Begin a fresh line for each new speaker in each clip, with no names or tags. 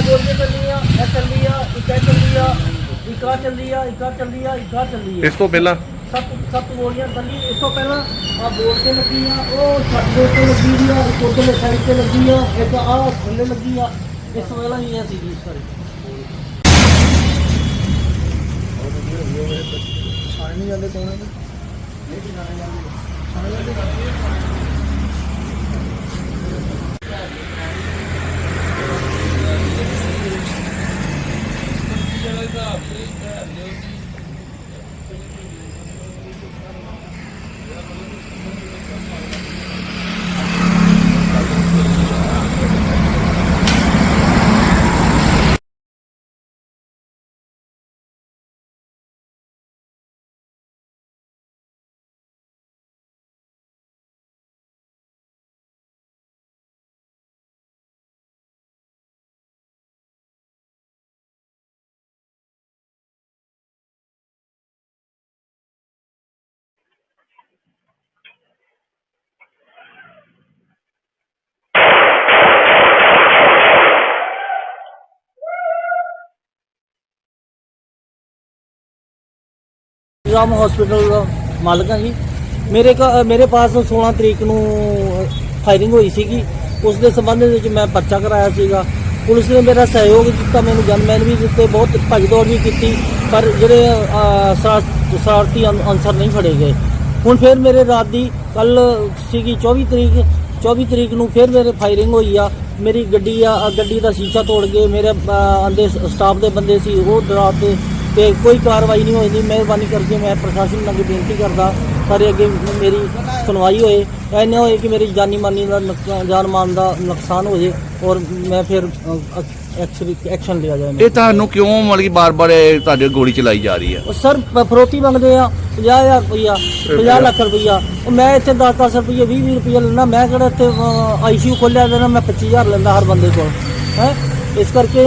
ਗੋਲੀਆਂ ਚੱਲੀਆਂ ਇਹ ਚੱਲੀ ਆ ਇੱਕ ਇਹ ਚੱਲੀ ਆ ਇੱਕ ਆ ਚੱਲੀ ਆ ਇੱਕ ਆ ਚੱਲੀ ਆ ਇੱਕ ਆ ਚੱਲੀ ਆ।
ਇਸ ਤੋਂ ਪਹਿਲਾਂ?
ਸੱਤ ਸੱਤ ਗੋਲੀਆਂ ਚੱਲੀ ਇਸ ਤੋਂ ਪਹਿਲਾਂ ਆ ਬੋਰਡ ਤੇ ਲੱਗੀ ਆ ਉਹ ਛੱਤ ਦੇ ਉੱਤੇ ਲੱਗੀ ਦੀ ਆ ਇੱਕ ਉੱਧਰਲੇ ਸਾਈਡ ਤੇ ਲੱਗੀ ਆ ਇੱਕ ਆ ਥੱਲੇ ਲੱਗੀ ਆ। ਇਸ ਤੋਂ ਪਹਿਲਾਂ ਹੀ ਇਹ ਸੀਗੀ ਸਾਰੀ is up? ਰਾਮ ਹਸਪੀਟਲ ਦਾ ਮਾਲਕ ਹਾਂ ਜੀ। ਮੇਰੇ ਕਾ- ਮੇਰੇ ਪਾਸ 16 ਤਰੀਕ ਨੂੰ ਫਾਇਰਿੰਗ ਹੋਈ ਸੀਗੀ। ਉਸ ਦੇ ਸੰਬੰਧ ਵਿੱਚ ਮੈਂ ਪਰਚਾ ਕਰਾਇਆ ਸੀਗਾ। ਪੁਲਿਸ ਨੇ ਮੇਰਾ ਸਹਿਯੋਗ ਦਿੱਤਾ ਮੈਨੂੰ ਗਨਮੈਨ ਵੀ ਦਿੱਤੇ ਬਹੁਤ ਭੱਜ ਦੌੜ ਵੀ ਕੀਤੀ ਪਰ ਜਿਹੜੇ ਅਹ, ਸ਼ਰਾ- ਸ਼ਰਾਰਤੀ ਅਨ- ਅਨਸਰ ਨਹੀਂ ਫੜੇ ਗਏ। ਹੁਣ ਫਿਰ ਮੇਰੇ ਰਾਤ ਦੀ ਕੱਲ ਸੀਗੀ 24 ਤਰੀਕ 24 ਤਰੀਕ ਨੂੰ ਫਿਰ ਮੇਰੇ ਫਾਇਰਿੰਗ ਹੋਈ ਆ। ਮੇਰੀ ਗੱਡੀ ਆ ਅ, ਗੱਡੀ ਦਾ ਸ਼ੀਸ਼ਾ ਤੋੜ ਕੇ ਮੇਰੇ ਆਂਦੇ ਸਟਾਫ ਦੇ ਬੰਦੇ ਸੀ ਉਹ ਡਰਾਤੇ ਤੇ ਕੋਈ ਕਾਰਵਾਈ ਨਹੀਂ ਹੋਈ ਦੀ ਮਿਹਰਬਾਨੀ ਕਰਕੇ ਮੈਂ ਪ੍ਰਸ਼ਾਸਨ ਨੂੰ ਅੱਗੇ ਬੇਨਤੀ ਕਰਦਾ ਸਾਰੇ ਅੱਗੇ ਮੇਰੀ ਸੁਣਵਾਈ ਹੋਏ ਐਨੇ ਹੋਏ ਕਿ ਮੇਰੀ ਜਾਨੀ ਮਾਨੀ ਦਾ ਨੁਕਸਾਨ ਜਾਨ ਮਾਨ ਦਾ ਨੁਕਸਾਨ ਹੋ ਜੇ ਔਰ ਮੈਂ ਫਿਰ ਐਕਸ਼ਨ ਲਿਆ ਜਾਏ
ਇਹ ਤੁਹਾਨੂੰ ਕਿਉਂ ਮਤਲਬ ਕਿ ਬਾਰ-ਬਾਰ ਤੁਹਾਡੇ ਗੋਲੀ ਚਲਾਈ ਜਾ ਰਹੀ ਹੈ?
ਉਹ ਸਰ ਫਰੋਤੀ ਮੰਗਦੇ ਆ 50000 ਰੁਪਈਆ 50 ਲੱਖ ਰੁਪਈਆ ਉਹ ਮੈਂ ਇੱਥੇ 10-10 ਰੁਪਈਏ 20-20 ਰੁਪਈਆ ਲੈਣਾ ਮੈਂ ਕਿਹੜਾ ਇੱਥੇ ਆਈਸੀਯੂ ਖੋਲਿਆ ਦੇਣਾ ਮੈਂ 25000 ਲੈਂਦਾ ਹਰ ਬੰਦੇ ਕੋਲ ਹੈ? ਇਸ ਕਰਕੇ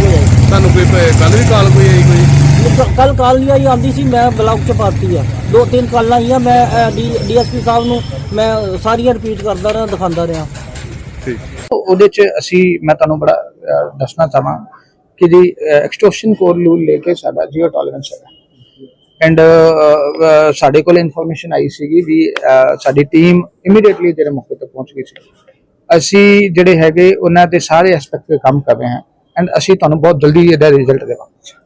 ਕੋਈ ਕੱਲ ਵੀ ਕਾਲ ਕੋਈ ਆਈ ਕੋਈ?
ਕੱਲ ਕਾਲ ਨਹੀਂ ਆਈ ਆਂਦੀ ਸੀ ਮੈਂ ਬਲੌਕ ਚ ਪਾਤੀ ਆ। ਦੋ ਤਿੰਨ ਕਾਲਾਂ ਆਈਆਂ ਮੈਂ ਡੀਐਸਪੀ ਸਾਹਿਬ ਨੂੰ ਮੈਂ ਸਾਰੀਆਂ ਰਿਪੀਟ ਕਰਦਾ ਰਿਹਾ ਦਿਖਾਉਂਦਾ ਰਿਹਾ।
ਠੀਕ।
ਉਹਦੇ ਚ ਅਸੀਂ ਮੈਂ ਤੁਹਾਨੂੰ ਬੜਾ ਦੱਸਣਾ ਚਾਹਾਂ ਕਿ ਜੀ ਐਕਸਟੋਰਸ਼ਨ ਕੋਡ ਰੂਲ ਲੈ ਕੇ ਸਾਡਾ ਜੀਓ ਟੋਲਰੈਂਸ ਹੈ ਐਂਡ ਸਾਡੇ ਕੋਲ ਇਨਫੋਰਮੇਸ਼ਨ ਆਈ ਸੀਗੀ ਵੀ ਸਾਡੀ ਟੀਮ ਇਮੀਡੀਏਟਲੀ ਜਿਹੜੇ ਮੌਕੇ ਤੇ ਪਹੁੰਚ ਗਈ ਸੀ। ਅਸੀਂ ਜਿਹੜੇ ਹੈਗੇ ਉਹਨਾਂ ਦੇ ਸਾਰੇ ਐਸਪੈਕਟ ਤੇ ਕੰਮ ਕਰ ਰਹੇ ਹਾਂ। ਐਂਡ ਅਸੀਂ ਤੁਹਾਨੂੰ ਬਹੁਤ ਜਲਦੀ ਇਹਦਾ ਰਿਜ਼ਲਟ ਦੇਵਾਂਗੇ।